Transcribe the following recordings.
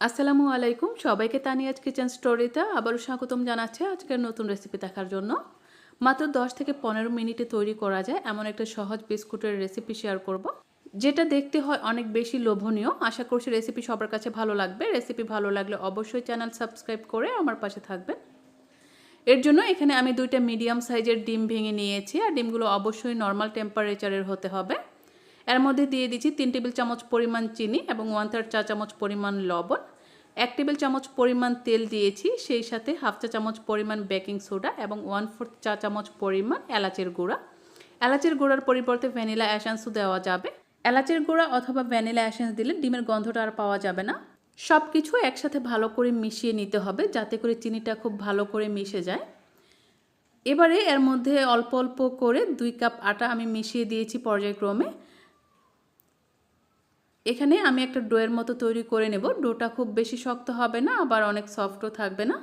আসসালামু আলাইকুম। সবাইকে তানিয়াজ কিচেন স্টোরিতে আবারও স্বাগতম জানাচ্ছে আজকের নতুন রেসিপি দেখার জন্য। মাত্র 10 থেকে পনেরো মিনিটে তৈরি করা যায় এমন একটা সহজ বিস্কুটের রেসিপি শেয়ার করব। যেটা দেখতে হয় অনেক বেশি লোভনীয়। আশা করছি রেসিপি সবার কাছে ভালো লাগবে। রেসিপি ভালো লাগলে অবশ্যই চ্যানেল সাবস্ক্রাইব করে আমার পাশে থাকবেন। এর জন্য এখানে আমি দুইটা মিডিয়াম সাইজের ডিম ভেঙে নিয়েছি। আর ডিমগুলো অবশ্যই নর্মাল টেম্পারেচারের হতে হবে। এর মধ্যে দিয়ে দিচ্ছি তিন টেবিল চামচ পরিমাণ চিনি এবং ওয়ান থার্ড চা চামচ পরিমাণ লবণ। এক টেবিল চামচ পরিমাণ তেল দিয়েছি, সেই সাথে হাফ চা চামচ পরিমাণ বেকিং সোডা এবং ওয়ান ফোর্থ চা চামচ পরিমাণ এলাচের গুঁড়া। এলাচের গুঁড়ার পরিবর্তে ভ্যানিলা অ্যাসেন্সও দেওয়া যাবে। এলাচের গুঁড়া অথবা ভ্যানিলা অ্যাসেন্স দিলে ডিমের গন্ধটা আর পাওয়া যাবে না। সব কিছু একসাথে ভালো করে মিশিয়ে নিতে হবে যাতে করে চিনিটা খুব ভালো করে মিশে যায়। এবারে এর মধ্যে অল্প অল্প করে দুই কাপ আটা আমি মিশিয়ে দিয়েছি পর্যায়ক্রমে। এখানে আমি একটা ডোয়ের মতো তৈরি করে নেব। ডোটা খুব বেশি শক্ত হবে না, আবার অনেক সফটও থাকবে না।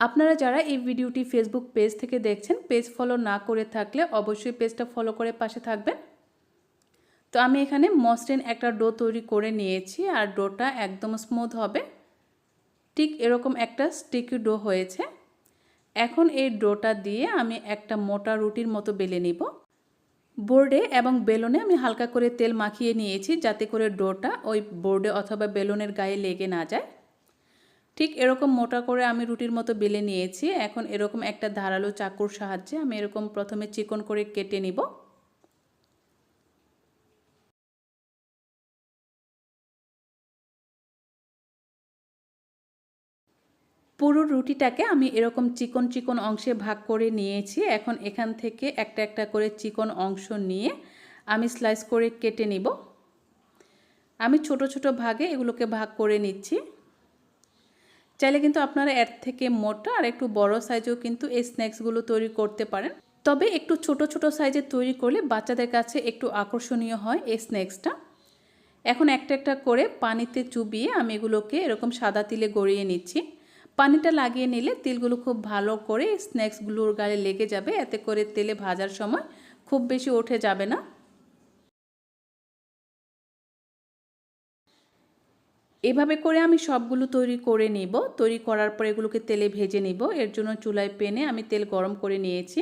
আপনারা যারা এই ভিডিওটি ফেসবুক পেজ থেকে দেখছেন পেজ ফলো না করে থাকলে অবশ্যই পেজটা ফলো করে পাশে থাকবেন। তো আমি এখানে মসৃণ একটা ডো তৈরি করে নিয়েছি, আর ডোটা একদম স্মুথ হবে। ঠিক এরকম একটা স্টিকি ডো হয়েছে। এখন এই ডোটা দিয়ে আমি একটা মোটা রুটির মতো বেলে নিব। বোর্ডে এবং বেলুনে আমি হালকা করে তেল মাখিয়ে নিয়েছি যাতে করে ডোটা ওই বোর্ডে অথবা বেলুনের গায়ে লেগে না যায়। ঠিক এরকম মোটা করে আমি রুটির মতো বেলে নিয়েছি। এখন এরকম একটা ধারালো চাকুর সাহায্যে আমি এরকম প্রথমে চিকন করে কেটে নিব। পুরো রুটিটাকে আমি এরকম চিকন চিকন অংশে ভাগ করে নিয়েছি। এখন এখান থেকে একটা একটা করে চিকন অংশ নিয়ে আমি স্লাইস করে কেটে নিব। আমি ছোট ছোট ভাগে এগুলোকে ভাগ করে নিচ্ছি। চাইলে কিন্তু আপনারা এর থেকে মোটা আর একটু বড় সাইজেও কিন্তু এই স্ন্যাক্সগুলো তৈরি করতে পারেন। তবে একটু ছোট ছোট সাইজে তৈরি করলে বাচ্চাদের কাছে একটু আকর্ষণীয় হয় এই স্ন্যাক্সটা এখন একটা একটা করে পানিতে চুবিয়ে আমি এগুলোকে এরকম সাদা তিলে গড়িয়ে নিচ্ছি। পানিটা লাগিয়ে নিলে তিলগুলো খুব ভালো করে স্ন্যাক্সগুলোর গায়ে লেগে যাবে। এতে করে তেলে ভাজার সময় খুব বেশি ওঠে যাবে না। এভাবে করে আমি সবগুলো তৈরি করে নিব। তৈরি করার পর এগুলোকে তেলে ভেজে নিব। এর জন্য চুলায় পেনে আমি তেল গরম করে নিয়েছি।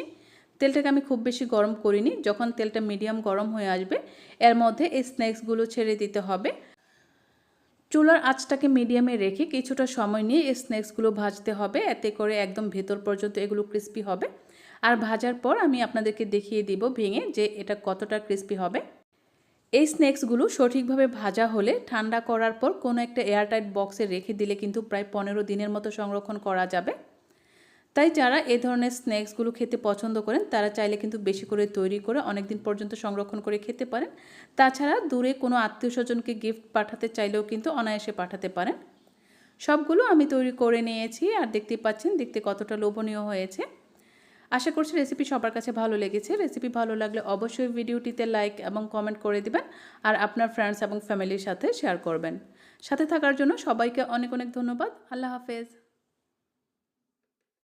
তেলটাকে আমি খুব বেশি গরম করিনি। যখন তেলটা মিডিয়াম গরম হয়ে আসবে, এর মধ্যে এই স্ন্যাক্সগুলো ছেড়ে দিতে হবে। চুলার আঁচটাকে মিডিয়ামে রেখে কিছুটা সময় নিয়ে এই স্ন্যাক্সগুলো ভাজতে হবে। এতে করে একদম ভেতর পর্যন্ত এগুলো ক্রিস্পি হবে। আর ভাজার পর আমি আপনাদেরকে দেখিয়ে দিব ভেঙে যে এটা কতটা ক্রিস্পি হবে। এই স্ন্যাক্সগুলো সঠিকভাবে ভাজা হলে ঠান্ডা করার পর কোনো একটা এয়ারটাইট বক্সে রেখে দিলে কিন্তু প্রায় পনেরো দিনের মতো সংরক্ষণ করা যাবে। তাই যারা এ ধরনের স্ন্যাক্সগুলো খেতে পছন্দ করেন, তারা চাইলে কিন্তু বেশি করে তৈরি করে অনেক দিন পর্যন্ত সংরক্ষণ করে খেতে পারেন। তাছাড়া দূরে কোনো আত্মীয় স্বজনকে গিফট পাঠাতে চাইলেও কিন্তু অনায়াসে পাঠাতে পারেন। সবগুলো আমি তৈরি করে নিয়েছি আর দেখতে পাচ্ছেন, দেখতে কতটা লোভনীয় হয়েছে। আশা করছি রেসিপি সবার কাছে ভালো লেগেছে। রেসিপি ভালো লাগলে অবশ্যই ভিডিওটিতে লাইক এবং কমেন্ট করে দিবেন আর আপনার ফ্রেন্ডস এবং ফ্যামিলির সাথে শেয়ার করবেন। সাথে থাকার জন্য সবাইকে অনেক অনেক ধন্যবাদ। আল্লাহ হাফেজ।